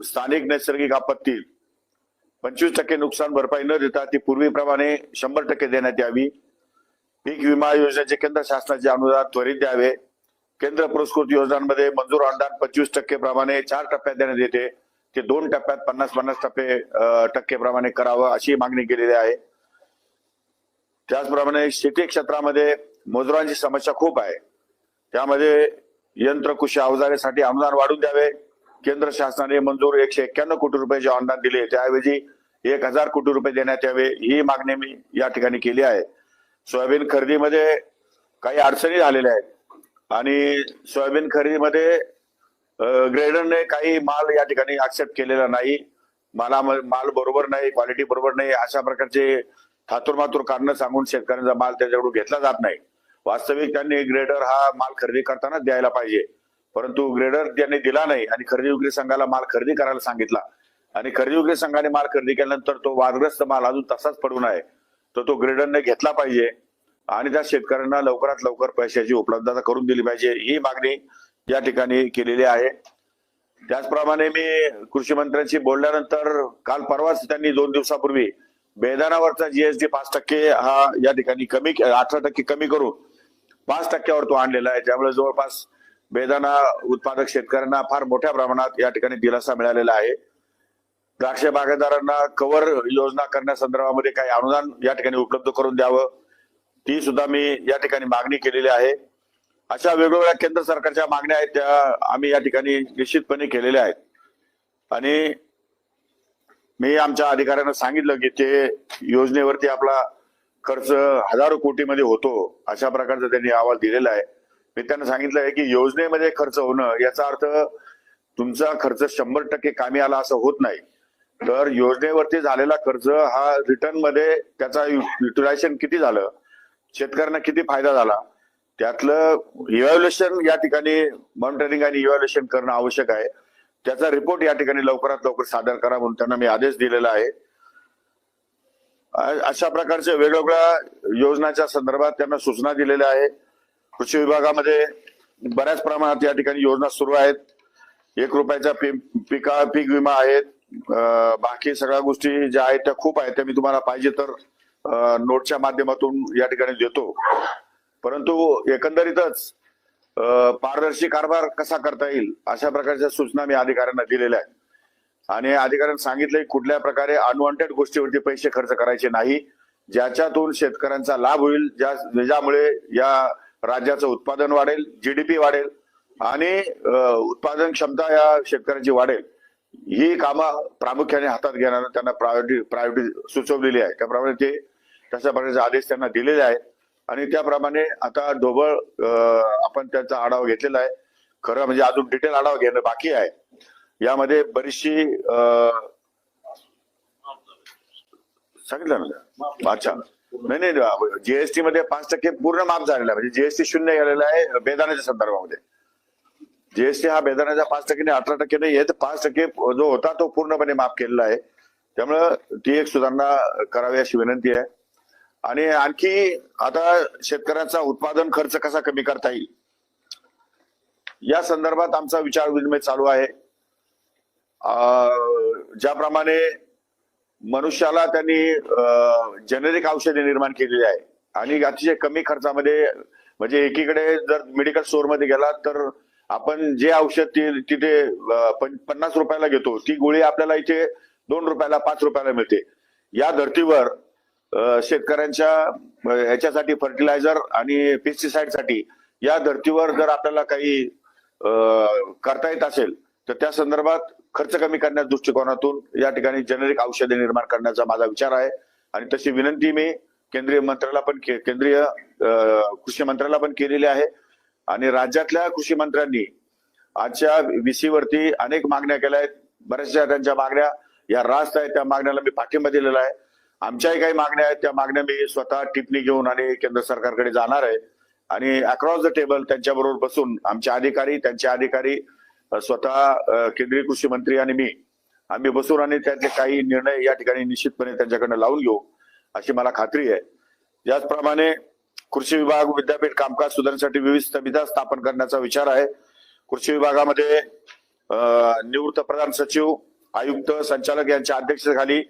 स्थानिक नैसर्गिक आपत्ती. पंचवीस टक्के नुकसान भरपाई न देता ती पूर्वीप्रमाणे शंभर टक्के देण्यात यावी. पीक विमा योजनेचे केंद्र शासनाचे अनुदान त्वरित द्यावे. केंद्र पुरस्कृत योजनांमध्ये मंजूर अनुदान पंचवीस टक्के प्रमाणे चार टप्प्यात देण्यात येते. ते दोन टप्प्यात पन्नास पन्नास टप्पे टक्के प्रमाणे करावं अशी मागणी केलेली आहे. त्याचप्रमाणे शेती क्षेत्रामध्ये मजुरांची समस्या खूप आहे. त्यामध्ये यंत्रकुशी अवजारेसाठी अनुदान वाढून द्यावे. केंद्र शासनाने मंजूर एकशे एक्क्याण्णव कोटी रुपयाचे अनुदान दिले त्याऐवजी एक हजार कोटी रुपये देण्यात यावे ही मागणी मी या ठिकाणी केली आहे. सोयाबीन खरेदीमध्ये काही अडचणी झालेल्या आहेत आणि सोयाबीन खरेदीमध्ये ग्रेडरने काही माल या ठिकाणी ऍक्सेप्ट केलेला नाही. माला माल बरोबर नाही क्वालिटी बरोबर नाही अशा प्रकारचे थातुरमातुर कारण सांगून शेतकऱ्यांचा माल त्याच्याकडून घेतला जात नाही. वास्तविक त्यांनी ग्रेडर हा माल खरेदी करताना द्यायला पाहिजे. परंतु ग्रेडर त्यांनी दिला नाही आणि खरेदी विक्री संघाला माल खरेदी करायला सांगितला. आणि खरेदी विक्री संघाने माल खरेदी केल्यानंतर तो वादग्रस्त माल अजून तसाच पडून आहे. तर तो ग्रेडरने घेतला पाहिजे आणि त्या शेतकऱ्यांना लवकरात लवकर पैशाची उपलब्धता करून दिली पाहिजे. ही मागणी या ठिकाणी केलेली आहे. त्याचप्रमाणे मी कृषी मंत्र्यांशी बोलल्यानंतर काल परवाच त्यांनी दोन दिवसापूर्वी बेदानावरचा जीएसटी पाच टक्के हा या ठिकाणी कमी अठरा टक्के कमी करून पाच टक्क्यावर तो आणलेला आहे. त्यामुळे जवळपास बेदाना उत्पादक शेतकऱ्यांना फार मोठ्या प्रमाणात या ठिकाणी दिलासा मिळालेला आहे. द्राक्ष बागायतदारांना कवर योजना करण्यासंदर्भामध्ये काही अनुदान या ठिकाणी उपलब्ध करून द्यावं ती सुद्धा मी या ठिकाणी मागणी केलेली आहे. अशा वेगवेगळ्या केंद्र सरकारच्या मागण्या आहेत त्या आम्ही या ठिकाणी निश्चितपणे केलेल्या आहेत. आणि मी आमच्या अधिकाऱ्यांना सांगितलं की ते योजनेवरती आपला खर्च हजारो कोटीमध्ये होतो अशा प्रकारचा त्यांनी अहवाल दिलेला आहे. मी त्यांना सांगितलं आहे की योजनेमध्ये खर्च होणं याचा अर्थ तुमचा खर्च शंभर टक्के कामी आला असं होत नाही. तर योजनेवरती झालेला खर्च हा रिटर्नमध्ये त्याचा युटिलायझेशन किती झालं? शेतकऱ्यांना किती फायदा झाला? त्यातलं इव्हॅल्युएशन या ठिकाणी मॉनिटरिंग आणि इव्हॅल्युएशन करणं आवश्यक आहे. त्याचा रिपोर्ट या ठिकाणी लवकरात लवकर सादर करा म्हणून त्यांना मी आदेश दिलेला आहे. अशा प्रकारच्या वेगवेगळ्या योजनाच्या संदर्भात त्यांना सूचना दिलेल्या आहे. कृषी विभागामध्ये बऱ्याच प्रमाणात या ठिकाणी योजना सुरू आहेत. एक रुपयाचा पी- पिका पीक विमा आहेत. बाकी सगळ्या गोष्टी ज्या आहेत त्या खूप आहेत त्या मी तुम्हाला पाहिजे तर नोटच्या माध्यमातून या ठिकाणी देतो. परंतु एकंदरीतच पारदर्शी कारभार कसा करता येईल अशा प्रकारच्या सूचना मी अधिकाऱ्यांना दिलेल्या आहेत. आणि अधिकाऱ्यांनी सांगितलंय कुठल्या प्रकारे अनवॉन्टेड गोष्टीवरती पैसे खर्च करायचे नाही. ज्याच्यातून शेतकऱ्यांचा लाभ होईल ज्या ज्यामुळे या राज्याचं उत्पादन वाढेल जीडीपी वाढेल आणि उत्पादन क्षमता या शेतकऱ्यांची वाढेल. ही कामं प्रामुख्याने हातात घेणार त्यांना प्रायोरिटी प्रायोरिटी सुचवलेली आहे. त्याप्रमाणे ते तशा प्रकारचे आदेश त्यांना दिलेले आहेत आणि त्याप्रमाणे आता ढोबळ आपण त्याचा आढावा घेतलेला आहे. खरं म्हणजे अजून डिटेल आढावा घेणं बाकी आहे. यामध्ये बरीचशी सांगितलं ना? अच्छा. नाही नाही जीएसटी मध्ये पाच टक्के पूर्ण माफ झालेला आहे. म्हणजे जीएसटी शून्य गेलेला आहे बेदाण्याच्या संदर्भामध्ये. जीएसटी हा बेदाण्याचा पाच टक्के नाही अठरा टक्के नाही आहे. तर पाच टक्के जो होता तो पूर्णपणे माफ केलेला आहे. त्यामुळं ती एक सुधारणा करावी अशी विनंती आहे. आणि आणखी आता शेतकऱ्यांचा उत्पादन खर्च कसा कमी करता येईल? या संदर्भात आमचा विचार विनिमय चालू आहे. ज्याप्रमाणे मनुष्याला त्यांनी जेनेरिक औषधे निर्माण केलेली आहे. आणि अतिशय कमी खर्चामध्ये म्हणजे एकीकडे जर मेडिकल स्टोअरमध्ये गेला तर आपण जे औषध ती- तिथे पन्नास रुपयाला घेतो ती गोळी आपल्याला इथे दोन रुपयाला पाच रुपयाला मिळते. या धर्तीवर शेतकऱ्यांच्या ह्याच्यासाठी फर्टिलायझर आणि पेस्टिसाइडसाठी या धर्तीवर जर आपल्याला काही करता येत असेल तर त्या संदर्भात खर्च कमी करण्याच्या दृष्टिकोनातून या ठिकाणी जेनेरिक औषधे निर्माण करण्याचा माझा विचार आहे. आणि तशी विनंती मी केंद्रीय मंत्र्याला पण के- केंद्रीय कृषी मंत्र्याला पण केलेली आहे. आणि राज्यातल्या कृषी मंत्र्यांनी आजच्या VC अनेक मागण्या केल्या आहेत. बऱ्याचशा त्यांच्या मागण्या या रास्त आहेत. त्या मागण्याला मी पाठिंबा दिलेला आहे. आमच्याही काही मागण्या आहेत. त्या मागण्या मी स्वतः टिप्पणी घेऊन आणि केंद्र सरकारकडे जाणार आहे. आणि अक्रॉस द टेबल त्यांच्याबरोबर बसून आमचे अधिकारी त्यांचे अधिकारी स्वतः केंद्रीय कृषी मंत्री आणि मी आम्ही बसून आणि त्याचे काही निर्णय या ठिकाणी निश्चितपणे त्यांच्याकडनं लावून घेऊ अशी मला खात्री आहे. याचप्रमाणे कृषी विभाग विद्यापीठ कामकाज सुधारण्यासाठी विविध समित्या स्थापन करण्याचा विचार आहे. कृषी विभागामध्ये निवृत्त प्रधान सचिव आयुक्त संचालक यांच्या अध्यक्षतेखाली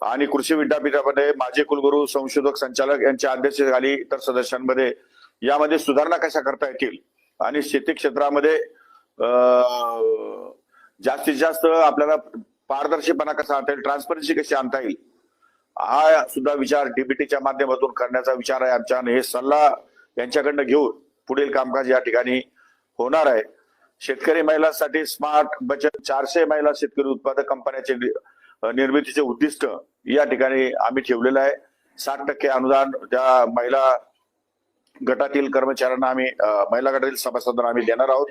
आणि कृषी विद्यापीठामध्ये माजी कुलगुरू संशोधक संचालक यांच्या अध्यक्षतेखाली इतर सदस्यांमध्ये यामध्ये सुधारणा कशा करता येतील आणि शेती क्षेत्रामध्ये जास्तीत जास्त आपल्याला पारदर्शीपणा कसा आणता येईल? ट्रान्सपरन्सी कशी आणता येईल? हा सुद्धा विचार डीबीटीच्या माध्यमातून करण्याचा विचार आहे आमच्या आणि हे सल्ला यांच्याकडनं घेऊन पुढील कामकाज या ठिकाणी होणार आहे. शेतकरी महिलांसाठी स्मार्ट बचत चारशे महिला शेतकरी उत्पादक कंपन्याचे नि- निर्मितीचे उद्दिष्ट या ठिकाणी आम्ही ठेवलेलं आहे. साठ टक्के अनुदान त्या महिला गटातील कर्मचाऱ्यांना आम्ही महिला गटातील सभासदांना आम्ही देणार आहोत.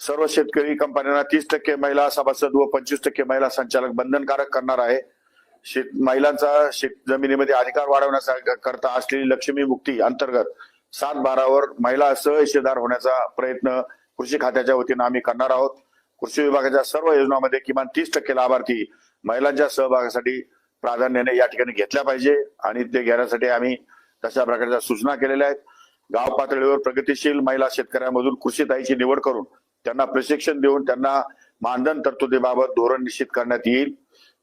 सर्व शेतकरी कंपन्यांना तीस टक्के महिला सभासद व पंचवीस टक्के महिला संचालक बंधनकारक करणार आहे. शेत महिलांचा शेत जमिनीमध्ये अधिकार वाढवण्याचा करता असलेली लक्ष्मी मुक्ती अंतर्गत सात बारावर महिला सहहिस्सेदार होण्याचा प्रयत्न कृषी खात्याच्या वतीनं आम्ही करणार आहोत. कृषी विभागाच्या सर्व योजनांमध्ये किमान तीस टक्के लाभार्थी महिलांच्या सहभागासाठी प्राधान्याने या ठिकाणी घेतल्या पाहिजे आणि ते घेण्यासाठी आम्ही तशा प्रकारच्या सूचना केलेल्या आहेत. गाव पातळीवर प्रगतिशील महिला शेतकऱ्यांमधून कृषी ताईची निवड करून त्यांना प्रशिक्षण देऊन त्यांना मानधन तरतुदीबाबत धोरण निश्चित करण्यात येईल.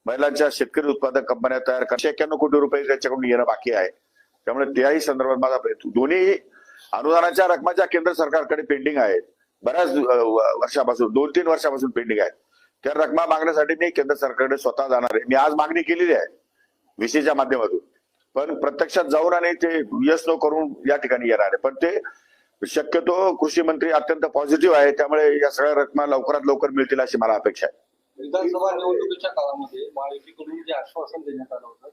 महिलांच्या शेतकरी उत्पादक कंपन्या तयार करण्याचे एक्क्याण्णव कोटी रुपये त्याच्याकडून येणं बाकी आहे. त्यामुळे त्याही संदर्भात माझा प्रयत्न दोन्ही अनुदानाच्या रकमाच्या केंद्र सरकारकडे पेंडिंग आहेत. बऱ्याच वर्षापासून दोन तीन वर्षापासून पेंडिंग आहेत. त्या रकमा मागण्यासाठी मी केंद्र सरकारकडे स्वतः जाणार आहे. मी आज मागणी केलेली आहे विषयच्या माध्यमातून. पण प्रत्यक्षात जाऊन आणि ते यस नो करून या ठिकाणी येणार आहे. पण ते शक्यतो कृषी मंत्री अत्यंत पॉझिटिव्ह आहे. त्यामुळे या सगळ्या रकमा लवकरात लवकर मिळतील अशी मला अपेक्षा आहे. विधानसभा निवडणुकीच्या काळामध्ये महायुतीकडून जे आश्वासन देण्यात आलं होतं